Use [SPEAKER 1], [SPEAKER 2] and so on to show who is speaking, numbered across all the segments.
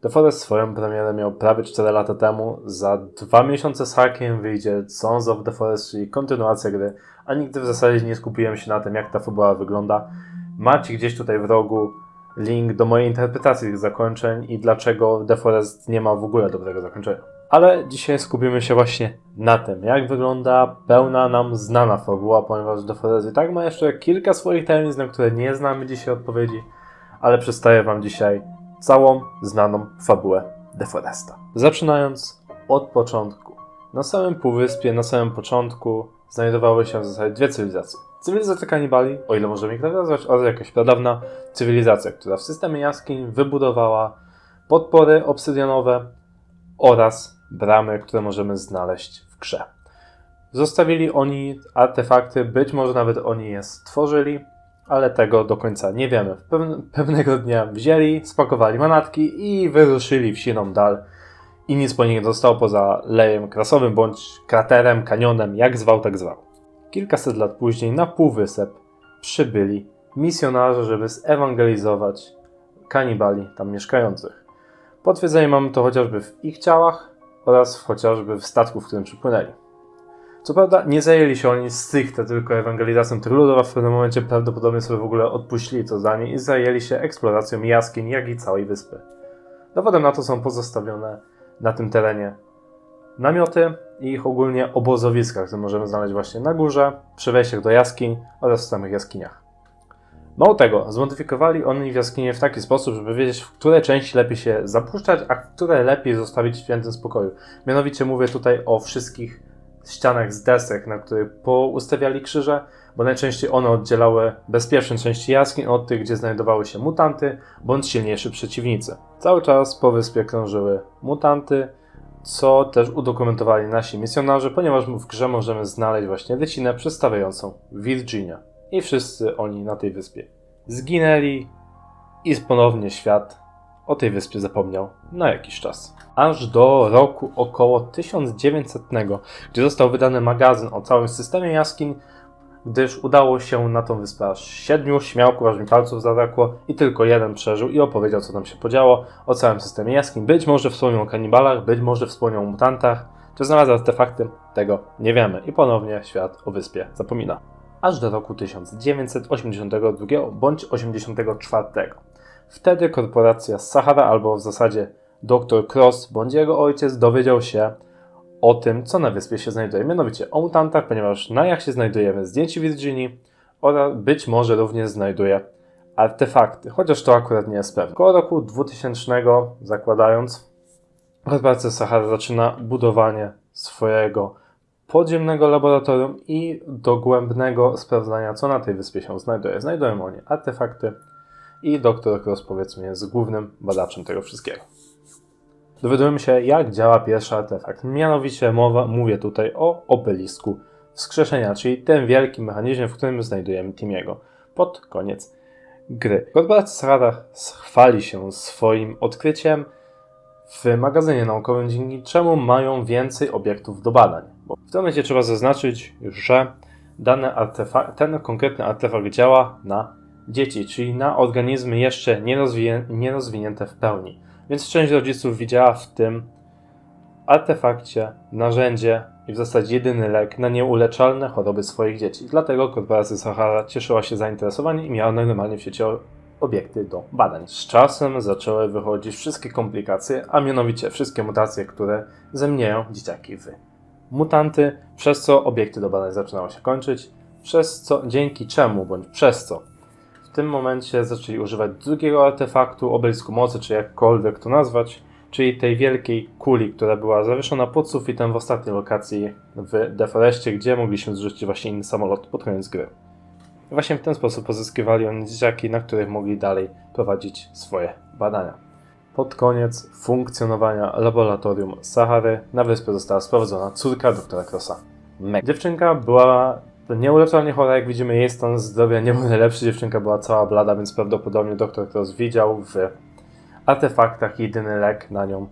[SPEAKER 1] The Forest swoją premierę miał prawie 4 lata temu. Za dwa miesiące z hakiem wyjdzie Sons of the Forest, czyli kontynuacja gry, a nigdy w zasadzie nie skupiłem się na tym, jak ta fabuła wygląda. Macie gdzieś tutaj w rogu link do mojej interpretacji tych zakończeń i dlaczego The Forest nie ma w ogóle dobrego zakończenia. Ale dzisiaj skupimy się właśnie na tym, jak wygląda pełna nam znana fabuła, ponieważ The Forest i tak ma jeszcze kilka swoich tajemnic, na które nie znamy dzisiaj odpowiedzi, ale przedstawię Wam dzisiaj całą znaną fabułę The Foresta. Zaczynając od początku. Na samym półwyspie, na samym początku znajdowały się w zasadzie dwie cywilizacje. Cywilizacja kanibali, o ile możemy ich tak nazwać, oraz jakaś pradawna cywilizacja, która w systemie jaskiń wybudowała podpory obsydianowe oraz bramy, które możemy znaleźć w grze. Zostawili oni artefakty, być może nawet oni je stworzyli, ale tego do końca nie wiemy. Pewn- pewnego dnia wzięli, spakowali manatki i wyruszyli w siną dal i nic po nich nie zostało poza lejem krasowym bądź kraterem, kanionem, jak zwał, tak zwał. Kilkaset lat później na półwysep przybyli misjonarze, żeby zewangelizować kanibali tam mieszkających. Potwierdzenie mamy to chociażby w ich ciałach oraz chociażby w statku, w którym przypłynęli. Co prawda nie zajęli się oni stricte tylko ewangelizacją tych ludów, a w pewnym momencie prawdopodobnie sobie w ogóle odpuścili to zdanie i zajęli się eksploracją jaskiń, jak i całej wyspy. Dowodem na to są pozostawione na tym terenie namioty i ich ogólnie obozowiska, które możemy znaleźć właśnie na górze, przy wejściach do jaskiń oraz w samych jaskiniach. Mało tego, zmodyfikowali oni jaskinie w taki sposób, żeby wiedzieć, w które części lepiej się zapuszczać, a które lepiej zostawić w świętym spokoju. Mianowicie mówię tutaj o wszystkich ścianach z desek, na których poustawiali krzyże, bo najczęściej one oddzielały bezpieczne części jaskiń od tych, gdzie znajdowały się mutanty bądź silniejsi przeciwnicy. Cały czas po wyspie krążyły mutanty, co też udokumentowali nasi misjonarze, ponieważ w grze możemy znaleźć właśnie rycinę przedstawiającą Virginia. I wszyscy oni na tej wyspie zginęli i ponownie świat o tej wyspie zapomniał na jakiś czas. Aż do roku około 1900, gdzie został wydany magazyn o całym systemie jaskiń, gdyż udało się na tą wyspę aż siedmiu śmiałków, aż mi palców zabrakło i tylko jeden przeżył i opowiedział, co tam się podziało o całym systemie jaskiń. Być może wspomniał o kanibalach, być może wspomniał o mutantach, czy znalazł artefakty, tego nie wiemy i ponownie świat o wyspie zapomina. Aż do roku 1982 bądź 84. Wtedy korporacja Sahara, albo w zasadzie dr Cross bądź jego ojciec dowiedział się o tym, co na wyspie się znajduje. Mianowicie o mutantach, ponieważ na jak się znajdujemy zdjęcie Virginii oraz być może również znajduje artefakty, chociaż to akurat nie jest pewne. Koło roku 2000 zakładając, korporacja Sahara zaczyna budowanie swojego podziemnego laboratorium i dogłębnego sprawdzania, co na tej wyspie się znajduje. Znajdują oni artefakty i dr Cross powiedzmy jest głównym badaczem tego wszystkiego dowiadujemy się, jak działa pierwszy artefakt. Mianowicie mowa, mówię tutaj o obelisku wskrzeszenia, czyli tym wielkim mechanizmie, w którym znajdujemy Timiego. Pod koniec gry. Korporacja Sahara chwali się swoim odkryciem w magazynie naukowym, dzięki czemu mają więcej obiektów do badań. Bo w tym momencie trzeba zaznaczyć, że dany artefakt, ten konkretny artefakt działa na dzieci, czyli na organizmy jeszcze nierozwinięte w pełni. Więc część rodziców widziała w tym artefakcie narzędzie i w zasadzie jedyny lek na nieuleczalne choroby swoich dzieci. Dlatego korporacja Sahara cieszyła się zainteresowaniem i miała normalnie w sieci obiekty do badań. Z czasem zaczęły wychodzić wszystkie komplikacje, a mianowicie wszystkie mutacje, które zamieniają dzieciaki w mutanty, przez co obiekty do badań zaczynały się kończyć, przez co, dzięki czemu, bądź przez co w tym momencie zaczęli używać drugiego artefaktu, obelisku mocy, czy jakkolwiek to nazwać, czyli tej wielkiej kuli, która była zawieszona pod sufitem w ostatniej lokacji w Deforestie, gdzie mogliśmy zrzucić właśnie inny samolot pod koniec gry. Właśnie w ten sposób pozyskiwali oni dzieciaki, na których mogli dalej prowadzić swoje badania. Pod koniec funkcjonowania laboratorium Sahary na wyspę została sprowadzona córka doktora Crossa. Meg. Dziewczynka była Nieuleczalnie chora, jak widzimy, jej stan zdrowia nie był najlepszy. Dziewczynka była cała blada, więc prawdopodobnie doktor Cross widział w artefaktach jedyny lek na nią,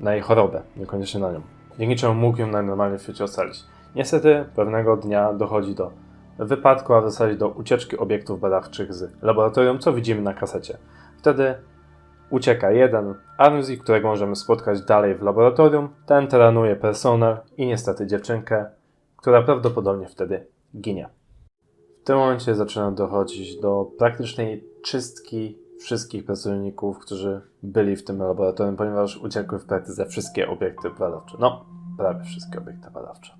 [SPEAKER 1] na jej chorobę, niekoniecznie na nią. Dzięki czemu mógł ją najnormalniej w świecie ocalić. Niestety pewnego dnia dochodzi do wypadku, a w zasadzie do ucieczki obiektów badawczych z laboratorium, co widzimy na kasecie. Wtedy ucieka jeden Armsy, którego możemy spotkać dalej w laboratorium. Ten teranuje personel i niestety dziewczynkę, która prawdopodobnie wtedy ginie. W tym momencie zaczyna dochodzić do praktycznej czystki wszystkich pracowników, którzy byli w tym laboratorium, ponieważ uciekły w praktyce wszystkie obiekty badawcze. No, prawie wszystkie obiekty badawcze.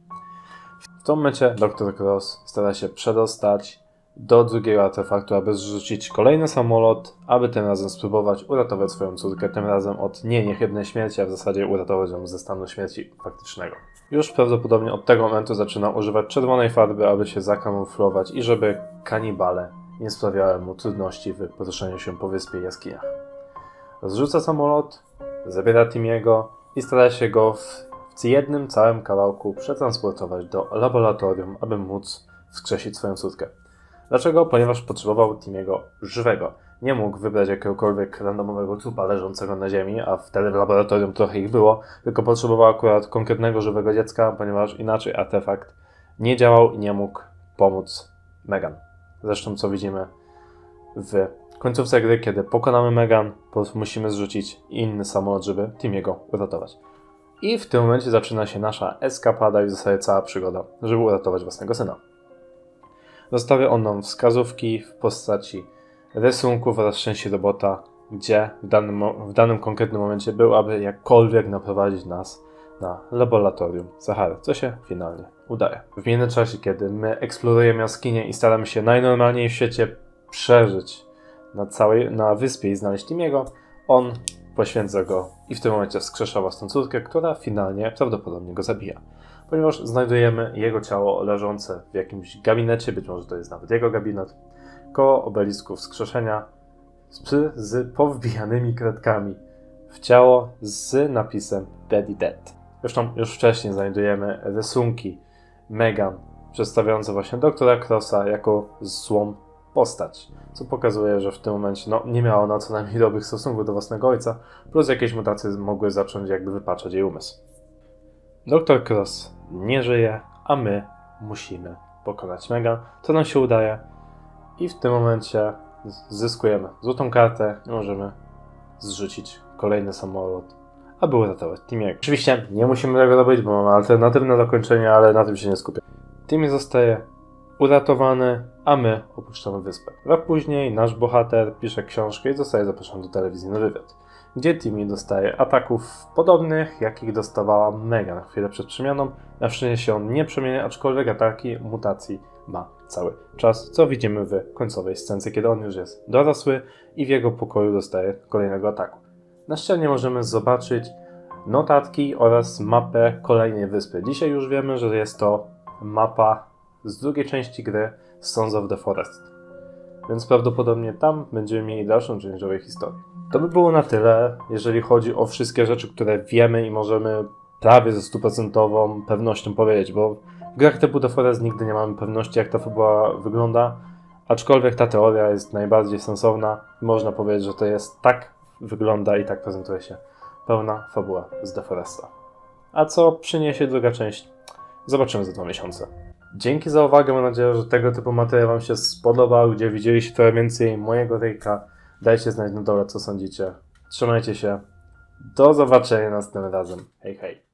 [SPEAKER 1] W tym momencie dr Cross stara się przedostać do drugiego artefaktu, aby zrzucić kolejny samolot, aby tym razem spróbować uratować swoją córkę, tym razem od nie niechybnej śmierci, a w zasadzie uratować ją ze stanu śmierci faktycznego. Już prawdopodobnie od tego momentu zaczyna używać czerwonej farby, aby się zakamuflować i żeby kanibale nie sprawiały mu trudności w poruszaniu się po wyspie jaskiniach. Zrzuca samolot, zabiera Timiego i stara się go w, w jednym całym kawałku przetransportować do laboratorium, aby móc wskrzesić swoją córkę. Dlaczego? Ponieważ potrzebował Timiego żywego. Nie mógł wybrać jakiegokolwiek randomowego trupa leżącego na ziemi, a wtedy w laboratorium trochę ich było, tylko potrzebował akurat konkretnego żywego dziecka, ponieważ inaczej artefakt nie działał i nie mógł pomóc Megan. Zresztą co widzimy w końcówce gry, kiedy pokonamy Megan, musimy zrzucić inny samolot, żeby Timiego uratować. I w tym momencie zaczyna się nasza eskapada i w zasadzie cała przygoda, żeby uratować własnego syna. Zostawia on nam wskazówki w postaci rysunków oraz części robota, gdzie w danym, w danym konkretnym momencie był, aby jakkolwiek naprowadzić nas na laboratorium Zahary, co się finalnie udaje. W międzyczasie, kiedy my eksplorujemy jaskinię i staramy się najnormalniej w świecie przeżyć na całej, na wyspie i znaleźć Timiego, on poświęca go i w tym momencie wskrzesza własną córkę, która finalnie prawdopodobnie go zabija. Ponieważ znajdujemy jego ciało leżące w jakimś gabinecie, być może to jest nawet jego gabinet, koło obelisku wskrzeszenia z, z powbijanymi kredkami w ciało z napisem Daddy Dead. Zresztą już wcześniej znajdujemy rysunki Megan przedstawiające właśnie doktora Crossa jako złą postać, co pokazuje, że w tym momencie no, nie miała ona co najmniej dobrych stosunków do własnego ojca, plus jakieś mutacje mogły zacząć jakby wypaczać jej umysł. Doktor Cross nie żyje, a my musimy pokonać Megan. To nam się udaje i w tym momencie zyskujemy złotą kartę i możemy zrzucić kolejny samolot, aby uratować Timiego. Oczywiście nie musimy tego robić, bo mamy alternatywne zakończenie, ale na tym się nie skupię. Timmy zostaje uratowany, a my opuszczamy wyspę. Rok później nasz bohater pisze książkę i zostaje zaproszony do telewizji na wywiad, gdzie Timmy dostaje ataków podobnych, jakich dostawała Megan chwilę przed przemianą. Na szczęście on nie przemienia, aczkolwiek ataki mutacji ma cały czas, co widzimy w końcowej scence, kiedy on już jest dorosły i w jego pokoju dostaje kolejnego ataku. Na ścianie możemy zobaczyć notatki oraz mapę kolejnej wyspy. Dzisiaj już wiemy, że jest to mapa z drugiej części gry Sons of the Forest. Więc prawdopodobnie tam będziemy mieli dalszą część owej historii. To by było na tyle, jeżeli chodzi o wszystkie rzeczy, które wiemy i możemy prawie ze stuprocentową pewnością powiedzieć, bo w grach typu The Forest nigdy nie mamy pewności, jak ta fabuła wygląda, aczkolwiek ta teoria jest najbardziej sensowna. Można powiedzieć, że to jest tak wygląda i tak prezentuje się pełna fabuła z The Foresta. A co przyniesie druga część? Zobaczymy za dwa miesiące. Dzięki za uwagę, mam nadzieję, że tego typu materiał Wam się spodobał, gdzie widzieliście trochę więcej mojego ryjka. Dajcie znać na dole, co sądzicie. Trzymajcie się. Do zobaczenia następnym razem. Hej, hej.